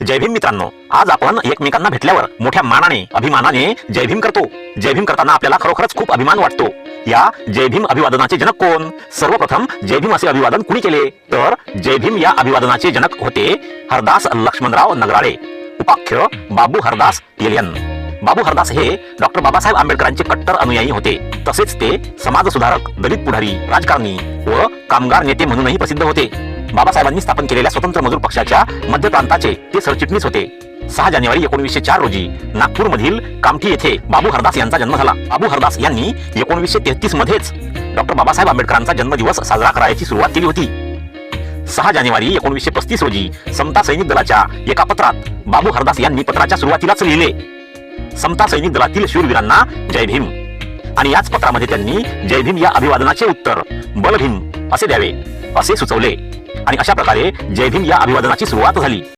जय भीम मित्रांनो आज आपण एकमेकांना भेटल्यावर मोठ्या मानाने अभिमानाने जय भीम करतो. जय भीम करताना आपल्याला खरोखरच खूप अभिमान वाटतो. या जय भीम अभिवादनाचे जनक कोण? सर्वप्रथम जय भीम असे अभिवादन कुणी केले? तर जय भीम या अभिवादनाचे जनक होते हरदास लक्ष्मणराव नगराळे उपाख्य बाबू हरदास येलियन. बाबू हरदास हे डॉक्टर बाबासाहेब आंबेडकरांचे कट्टर अनुयायी होते. तसेच ते समाज सुधारक दलित पुढारी राजकारणी व कामगार नेते म्हणूनही प्रसिद्ध होते. बाबासाहेबांनी स्थापन केलेल्या स्वतंत्र मजूर पक्षाच्या मध्य प्रांताचे ते सरचिटणीस होते. सहा जानेवारी एकोणीसशे चार रोजी नागपूर मधील कामठी येथे बाबू हरदास यांचा जन्म झाला. बाबू हरदास यांनी एकोणीसशे तेहतीस मध्येच डॉक्टर बाबासाहेब आंबेडकरांचा जन्मदिवस साजरा करायची सुरुवात केली होती. सहा जानेवारी एकोणीसशे पस्तीस रोजी समता सैनिक दलाच्या एका पत्रात बाबू हरदास यांनी पत्राच्या सुरुवातीलाच लिहिले. समता सैनिक दलातील शूरवीरांना जय भीम. आणि याच पत्रामध्ये त्यांनी जय भीम या अभिवादनाचे उत्तर बलभीम असे द्यावे असे सुचवले. आणि अशा प्रकारे जय भीम या अभिवादनाची सुरुवात झाली.